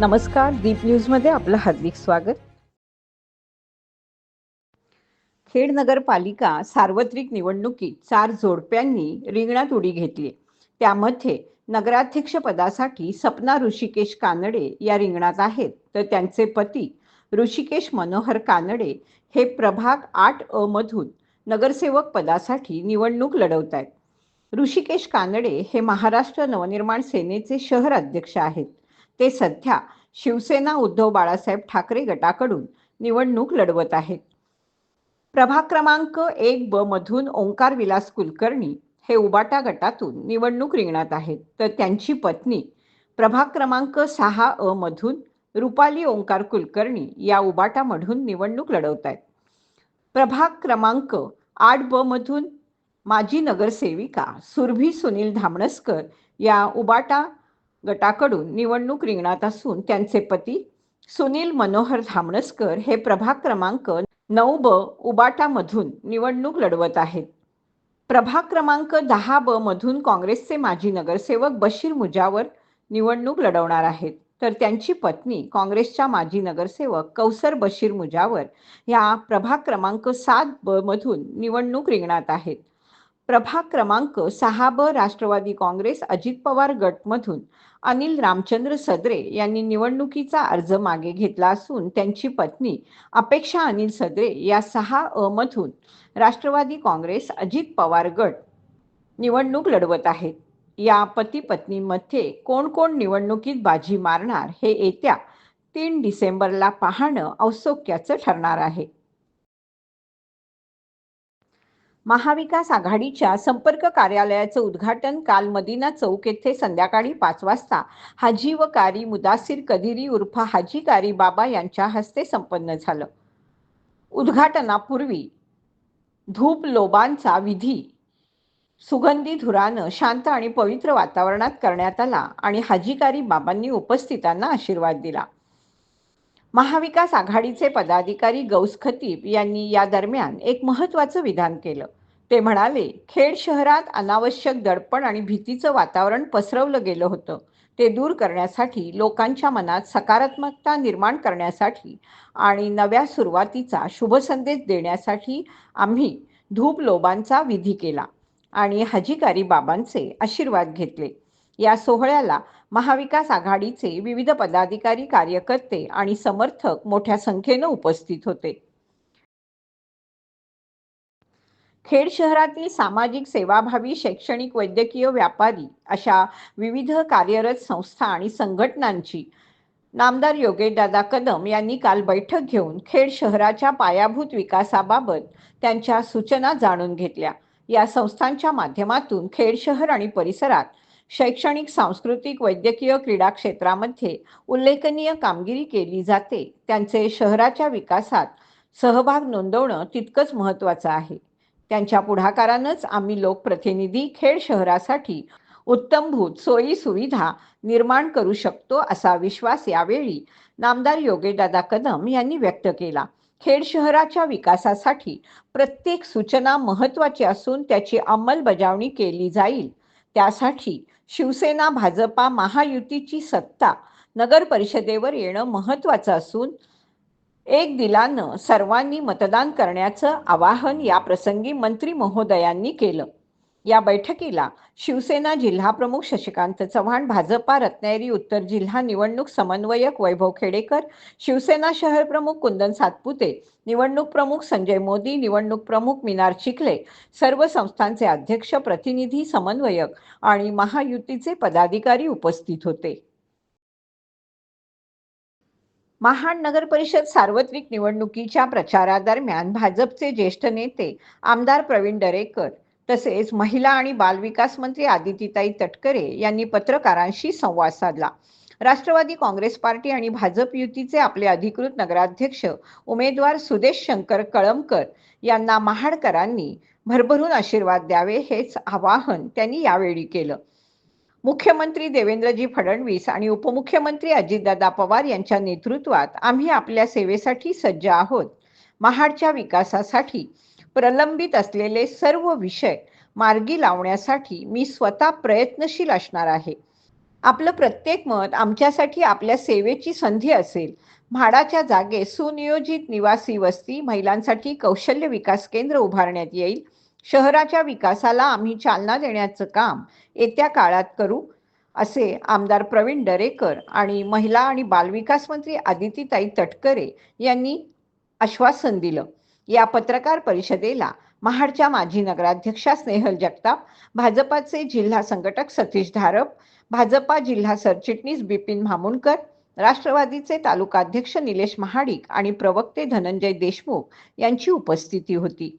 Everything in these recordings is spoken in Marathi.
नमस्कार दीप न्यूजमध्ये आपलं हार्दिक स्वागत. खेड नगरपालिका सार्वत्रिक निवडणुकीत चार जोडप्यांनी रिंगणात उडी घेतली. त्यामध्ये नगराध्यक्ष पदासाठी सपना ऋषिकेश कानडे या रिंगणात आहेत. तर त्यांचे पती ऋषिकेश मनोहर कानडे हे प्रभाग आठ अ मधून नगरसेवक पदासाठी निवडणूक लढवत आहेत ऋषिकेश कानडे हे महाराष्ट्र नवनिर्माण सेनेचे शहर अध्यक्ष आहेत. ते सध्या शिवसेना उद्धव बाळासाहेब ठाकरे गटाकडून निवडणूक लढवत आहेत. प्रभाग क्रमांक एक ब मधून ओंकार विलास कुलकर्णी हे उबाटा गटातून निवडणूक रिंगणात आहेत. तर त्यांची पत्नी प्रभाग क्रमांक सहा अ मधून रुपाली ओंकार कुलकर्णी या उबाटामधून निवडणूक लढवत आहेत. प्रभाग क्रमांक आठ ब मधून माजी नगरसेविका सुरभी सुनील धामणसकर या उबाटा गटाकडून निवडणूक रिंगणात असून त्यांचे पती सुनील मनोहर धामणसकर हे प्रभाग क्रमांक नऊ ब उबाटामधून निवडणूक लढवत आहेत. प्रभाग क्रमांक दहा ब मधून काँग्रेसचे माजी नगरसेवक बशीर मुजावर निवडणूक लढवणार आहेत. तर त्यांची पत्नी काँग्रेसच्या माजी नगरसेवक कौसर बशीर मुजावर ह्या प्रभाग क्रमांक सात ब मधून निवडणूक रिंगणात आहेत. प्रभाग क्रमांक सहा ब राष्ट्रवादी काँग्रेस अजित पवार गटमधून अनिल रामचंद्र सदरे यांनी निवडणुकीचा अर्ज मागे घेतला असून त्यांची पत्नी अपेक्षा अनिल सदरे या सहा अ मधून राष्ट्रवादी काँग्रेस अजित पवार गट निवडणूक लढवत आहेत. या पती पत्नीमध्ये कोण कोण निवडणुकीत बाजी मारणार हे येत्या तीन डिसेंबरला पाहणं औत्सुक्याचं ठरणार आहे. महाविकास आघाडीच्या संपर्क कार्यालयाचं उद्घाटन काल मदिना चौक येथे संध्याकाळी पाच वाजता. हाजी व कारी मुदासिर कदिरी उर्फ हाजी कारी बाबा यांच्या हस्ते संपन्न झालं. उद्घाटनापूर्वी धूप लोबांचा विधी सुगंधी धुरानं शांत आणि पवित्र वातावरणात करण्यात आला आणि हाजीकारी बाबांनी उपस्थितांना आशीर्वाद दिला. महाविकास आघाडीचे पदाधिकारी गौस खतीब यांनी या दरम्यान एक महत्वाचं विधान केलं. ते म्हणाले खेड शहरात अनावश्यक दडपण आणि भीतीचं वातावरण पसरवलं गेलं होतं. ते दूर करण्यासाठी लोकांच्या मनात सकारात्मकता निर्माण करण्यासाठी आणि नव्या सुरुवातीचा शुभ संदेश देण्यासाठी आम्ही धूप लोबांचा विधी केला आणि हजीकारी बाबांचे आशीर्वाद घेतले. या सोहळ्याला महाविकास आघाडीचे विविध पदाधिकारी कार्यकर्ते आणि समर्थक मोठ्या संख्येनं उपस्थित होते. खेड शहरातील सामाजिक सेवाभावी शैक्षणिक वैद्यकीय व्यापारी अशा विविध कार्यरत संस्था आणि संघटनांची नामदार योगेशदादा कदम यांनी काल बैठक घेऊन खेड शहराच्या पायाभूत विकासाबाबत त्यांच्या सूचना जाणून घेतल्या. या संस्थांच्या माध्यमातून खेड शहर आणि परिसरात शैक्षणिक सांस्कृतिक वैद्यकीय क्रीडा क्षेत्रामध्ये उल्लेखनीय कामगिरी केली जाते. त्यांचे शहराच्या विकासात सहभाग नोंदवणं तितकंच महत्त्वाचं आहे. त्यांच्या पुढाकारानंच आम्ही लोकप्रतिनिधी खेड शहरासाठी उत्तमभूत सोयी सुविधा निर्माण करू शकतो असा विश्वास यावेळी नामदार योगेदादा कदम यांनी व्यक्त केला. खेड शहराच्या विकासासाठी प्रत्येक सूचना महत्त्वाची असून त्याची अंमलबजावणी केली जाईल. त्यासाठी शिवसेना भाजपा महायुतीची सत्ता नगर परिषदेवर येणं महत्त्वाचं असून एक दिलानं सर्वांनी मतदान करण्याचं आवाहन या प्रसंगी मंत्री महोदयांनी केलं. या बैठकीला शिवसेना जिल्हाप्रमुख शशिकांत चव्हाण भाजपा रत्नागिरी उत्तर जिल्हा निवडणूक समन्वयक वैभव खेडेकर शिवसेना शहर प्रमुख कुंदन सातपुते निवडणूक प्रमुख संजय मोदी निवडणूक प्रमुख मिनार चिखले सर्व संस्थांचे अध्यक्ष प्रतिनिधी समन्वयक आणि महायुतीचे पदाधिकारी उपस्थित होते. महाड नगर परिषद सार्वत्रिक निवडणुकीच्या प्रचारादरम्यान भाजपचे ज्येष्ठ नेते आमदार प्रवीण दरेकर तसेच महिला आणि बालविकास मंत्री आदितीताई तटकरे यांनी पत्रकारांशी संवाद साधला. राष्ट्रवादी काँग्रेस पार्टी आणि भाजप युतीचे आपले अधिकृत नगराध्यक्ष उमेदवार सुदेश शंकर कळमकर यांना महाडकरांनी भरभरून आशीर्वाद द्यावे हेच आवाहन त्यांनी यावेळी केलं. मुख्यमंत्री देवेंद्रजी फडणवीस आणि उपमुख्यमंत्री अजितदादा पवार यांच्या नेतृत्वात आम्ही आपल्या सेवेसाठी सज्ज आहोत. महाडच्या विकासासाठी प्रलंबित असलेले सर्व विषय मार्गी लावण्यासाठी मी स्वतः प्रयत्नशील असणार आहे. आपलं प्रत्येक मत आमच्यासाठी आपल्या सेवेची संधी असेल. म्हाडाच्या जागे सुनियोजित निवासी वस्ती महिलांसाठी कौशल्य विकास केंद्र उभारण्यात येईल. शहराच्या विकासाला आम्ही चालना देण्याचं काम येत्या काळात करू असे आमदार प्रवीण दरेकर आणि महिला आणि बालविकास मंत्री आदितीताई तटकरे यांनी आश्वासन दिलं. या पत्रकार परिषदेला महाडच्या माजी नगराध्यक्षा स्नेहल जगताप भाजपाचे जिल्हा संघटक सतीश धारप भाजपा जिल्हा सरचिटणीस बिपिन म्हामुणकर राष्ट्रवादीचे तालुकाध्यक्ष निलेश महाडिक आणि प्रवक्ते धनंजय देशमुख यांची उपस्थिती होती.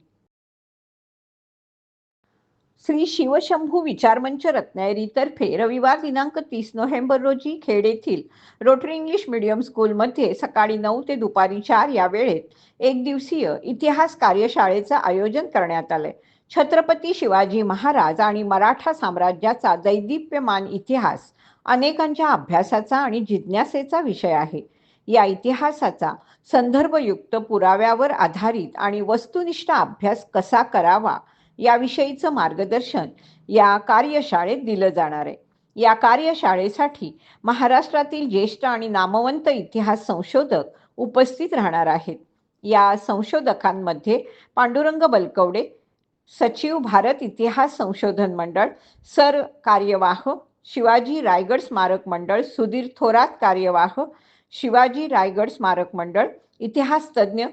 श्री शिवशंभू विचारमंच रत्नागिरीतर्फे रविवार दिनांक तीस नोव्हेंबर रोजी खेड येथील रोटरी इंग्लिश मीडियम स्कूलमध्ये सकाळी नऊ ते दुपारी चार या वेळेत एक दिवसीय इतिहास कार्यशाळेचं आयोजन करण्यात आलंय. छत्रपती शिवाजी महाराज आणि मराठा साम्राज्याचा दैदिप्यमान इतिहास अनेकांच्या अभ्यासाचा आणि जिज्ञासेचा विषय आहे. या इतिहासाचा संदर्भयुक्त पुराव्यावर आधारित आणि वस्तुनिष्ठ अभ्यास कसा करावा याविषयीचं मार्गदर्शन या कार्यशाळेत दिलं जाणार आहे. या कार्यशाळेसाठी महाराष्ट्रातील ज्येष्ठ आणि नामवंत इतिहास संशोधक उपस्थित राहणार आहेत. या संशोधकांमध्ये पांडुरंग बलकवडे सचिव भारत इतिहास संशोधन मंडळ सर कार्यवाह शिवाजी रायगड स्मारक मंडळ सुधीर थोरात कार्यवाह शिवाजी रायगड स्मारक मंडळ इतिहास तज्ज्ञ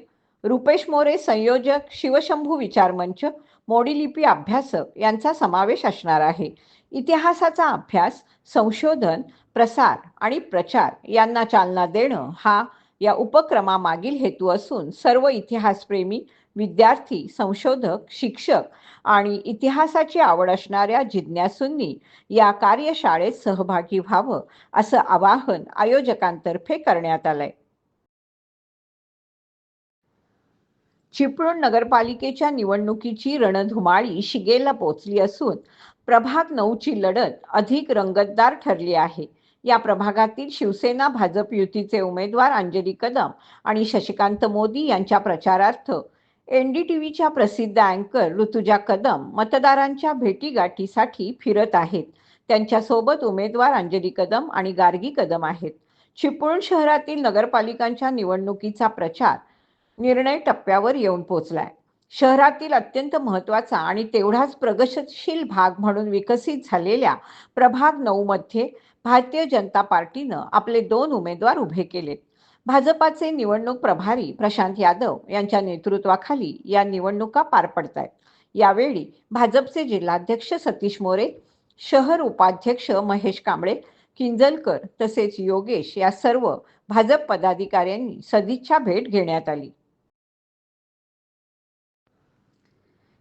रुपेश मोरे संयोजक शिवशंभू विचार मंच मोडीलिपी अभ्यासक यांचा समावेश असणार आहे. इतिहासाचा अभ्यास संशोधन प्रसार आणि प्रचार यांना चालना देणं हा या उपक्रमामागील हेतू असून सर्व इतिहासप्रेमी विद्यार्थी संशोधक शिक्षक आणि इतिहासाची आवड असणाऱ्या जिज्ञासूंनी या कार्यशाळेत सहभागी व्हावं असं आवाहन आयोजकांतर्फे करण्यात आलंय. चिपळूण नगरपालिकेच्या निवडणुकीची रणधुमाळी शिगेला पोचली असून प्रभाग नऊची लढत अधिक रंगतदार ठरली आहे. या प्रभागातील शिवसेना भाजप युतीचे उमेदवार अंजली कदम आणि शशिकांत मोदी यांच्या प्रचारार्थ एन डी टी व्हीच्या प्रसिद्ध अँकर ऋतुजा कदम मतदारांच्या भेटीगाठीसाठी फिरत आहेत. त्यांच्यासोबत उमेदवार अंजली कदम आणि गार्गी कदम आहेत. चिपळूण शहरातील नगरपालिकांच्या निवडणुकीचा प्रचार निर्णय टप्प्यावर येऊन पोचलाय. शहरातील अत्यंत महत्त्वाचा आणि तेवढाच प्रगतशील भाग म्हणून विकसित झालेल्या प्रभाग नऊ मध्ये भारतीय जनता पार्टीनं आपले दोन उमेदवार उभे केलेत. भाजपाचे निवडणूक प्रभारी प्रशांत यादव यांच्या नेतृत्वाखाली या निवडणुका पार पडत आहेत यावेळी भाजपचे जिल्हाध्यक्ष सतीश मोरे शहर उपाध्यक्ष महेश कांबळे किंजलकर तसेच योगेश या सर्व भाजप पदाधिकाऱ्यांनी सदिच्छा भेट घेण्यात आली.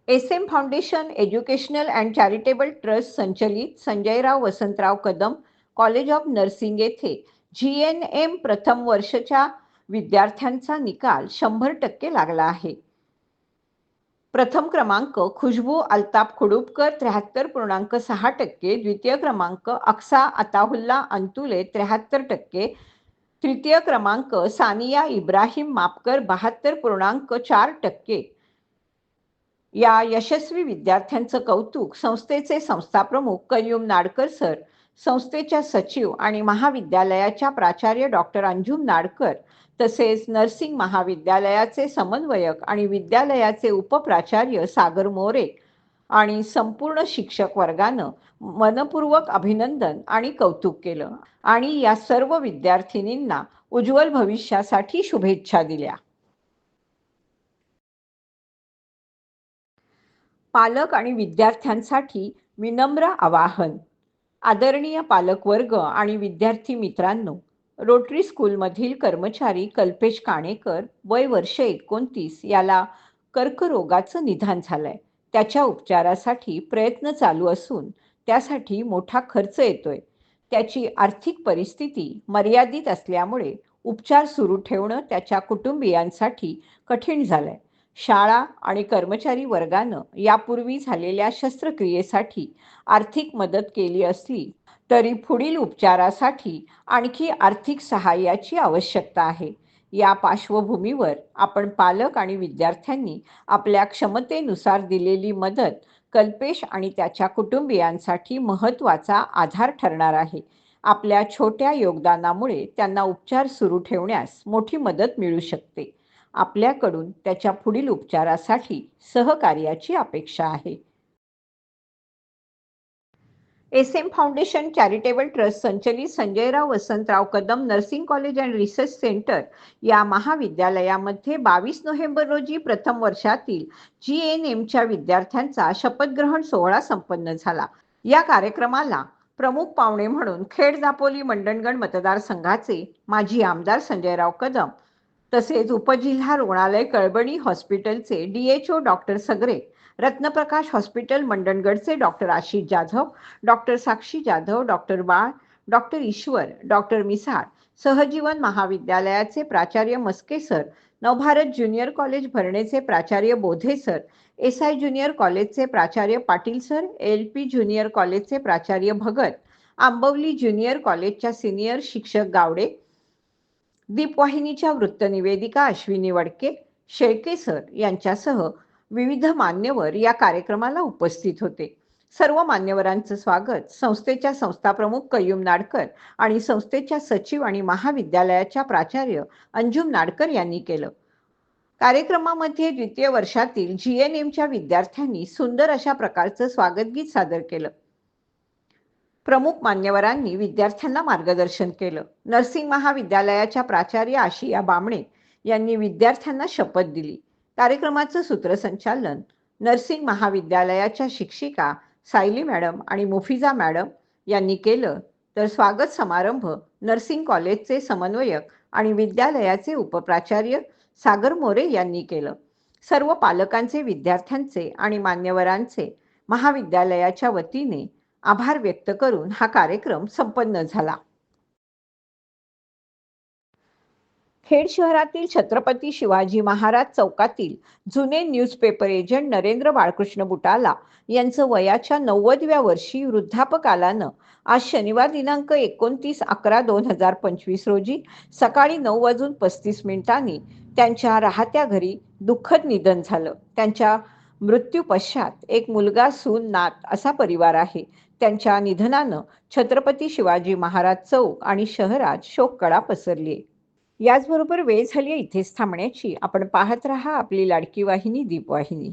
S M foundation educational and charitable trust संचलित Sanjayrao Vasantrao Kadam college of nursing येथे जी एन एम प्रथम वर्षच्या विद्यार्थ्यांचा निकाल शंभर टक्के लागला आहे. प्रथम क्रमांक खुशबू अल्ताफ खुडुपकर त्र्याहत्तर पूर्णांक सहा टक्के द्वितीय क्रमांक अक्सा अताहुल्ला अंतुले त्र्याहत्तर टक्के तृतीय क्रमांक सानिया इब्राहिम मापकर बहात्तर पूर्णांक चार टक्के या यशस्वी विद्यार्थ्यांचं कौतुक संस्थेचे संस्थाप्रमुख कयुम नाडकर सर संस्थेच्या सचिव आणि महाविद्यालयाच्या प्राचार्य डॉक्टर अंजुम नाडकर तसेच नर्सिंग महाविद्यालयाचे समन्वयक आणि विद्यालयाचे उपप्राचार्य सागर मोरे आणि संपूर्ण शिक्षक वर्गानं मनपूर्वक अभिनंदन आणि कौतुक केलं. आणि या सर्व विद्यार्थिनींना उज्ज्वल भविष्यासाठी शुभेच्छा दिल्या. पालक आणि विद्यार्थ्यांसाठी विनम्र आवाहन. आदरणीय पालकवर्ग आणि विद्यार्थी मित्रांनो रोटरी स्कूलमधील कर्मचारी कल्पेश काणेकर वय वर्ष एकोणतीस याला कर्करोगाचं निधान झालंय. त्याच्या उपचारासाठी प्रयत्न चालू असून त्यासाठी मोठा खर्च येतोय. त्याची आर्थिक परिस्थिती मर्यादित असल्यामुळे उपचार सुरू ठेवणं त्याच्या कुटुंबियांसाठी कठीण झालंय. शाळा आणि कर्मचारी वर्गानं यापूर्वी झालेल्या शस्त्रक्रियेसाठी आर्थिक मदत केली असली तरी पुढील उपचारासाठी आणखी आर्थिक सहाय्याची आवश्यकता आहे. या पार्श्वभूमीवर आपण पालक आणि विद्यार्थ्यांनी आपल्या क्षमतेनुसार दिलेली मदत कल्पेश आणि त्याच्या कुटुंबियांसाठी महत्त्वाचा आधार ठरणार आहे. आपल्या छोट्या योगदानामुळे त्यांना उपचार सुरू ठेवण्यास मोठी मदत मिळू शकते. आपल्याकडून त्याच्या पुढील उपचारासाठी सहकार्याची अपेक्षा आहे. S M foundation charitable trust संचलित Sanjayrao Vasantrao Kadam nursing college and research centre या महाविद्यालयामध्ये बावीस नोव्हेंबर रोजी प्रथम वर्षातील जी एन एमच्या विद्यार्थ्यांचा शपथग्रहण सोहळा संपन्न झाला. या कार्यक्रमाला प्रमुख पाहुणे म्हणून खेड दापोली मंडणगड मतदारसंघाचे माजी आमदार संजयराव कदम तसेच उपजिल्हा रुग्णालय कळबणी हॉस्पिटलचे DHO doctor Sagare Ratnaprakash hospital मंडणगडचे doctor Ashish Jadhav doctor Sakshi Jadhav doctor Bal doctor Ishwar doctor Misal Sahajeevan महाविद्यालयाचे प्राचार्य Maske sir Navbharat junior college भरणेचे प्राचार्य Bodhe sir S I junior कॉलेजचे प्राचार्य Patil sir L P junior कॉलेजचे प्राचार्य भगत आंबवली ज्युनियर कॉलेजच्या सिनियर शिक्षक गावडे दीपवाहिनीच्या वृत्तनिवेदिका अश्विनी वडके शेळके सर यांच्यासह विविध मान्यवर या कार्यक्रमाला उपस्थित होते. सर्व मान्यवरांचं स्वागत संस्थेच्या संस्थाप्रमुख कय्यूम नाडकर आणि संस्थेच्या सचिव आणि महाविद्यालयाच्या प्राचार्य अंजुम नाडकर यांनी केलं. कार्यक्रमामध्ये द्वितीय वर्षातील जी एन एमच्या विद्यार्थ्यांनी सुंदर अशा प्रकारचं स्वागतगीत सादर केलं. प्रमुख मान्यवरांनी विद्यार्थ्यांना मार्गदर्शन केलं. नर्सिंग महाविद्यालयाच्या प्राचार्य आशिया बामणे यांनी विद्यार्थ्यांना शपथ दिली. कार्यक्रमाचं सूत्रसंचालन नर्सिंग महाविद्यालयाच्या शिक्षिका सायली मॅडम आणि मुफिजा मॅडम यांनी केलं. तर स्वागत समारंभ नर्सिंग कॉलेजचे समन्वयक आणि विद्यालयाचे उपप्राचार्य सागर मोरे यांनी केलं. सर्व पालकांचे विद्यार्थ्यांचे आणि मान्यवरांचे महाविद्यालयाच्या वतीने आभार व्यक्त करून हा कार्यक्रम संपन्न झाला. खेड शहरातील छत्रपती शिवाजी महाराज चौकातील जुने न्यूजपेपर एजंट नरेंद्र बाळकृष्ण बुटाला यांचं वयाच्या नव्वदव्या वर्षी वृद्धापकालानं आज शनिवार दिनांक एकोणतीस अकरा दोन हजार पंचवीस रोजी सकाळी नऊ वाजून पस्तीस मिनिटांनी त्यांच्या राहत्या घरी दुःखद निधन झालं. त्यांच्या मृत्यू पश्चात एक मुलगा सून नात असा परिवार आहे. त्यांच्या निधनानं छत्रपती शिवाजी महाराज चौक आणि शहरात शोककळा पसरली. याचबरोबर वेळ झाली इथेच थांबण्याची. आपण पाहत राहा आपली लाडकी वाहिनी दीपवाहिनी.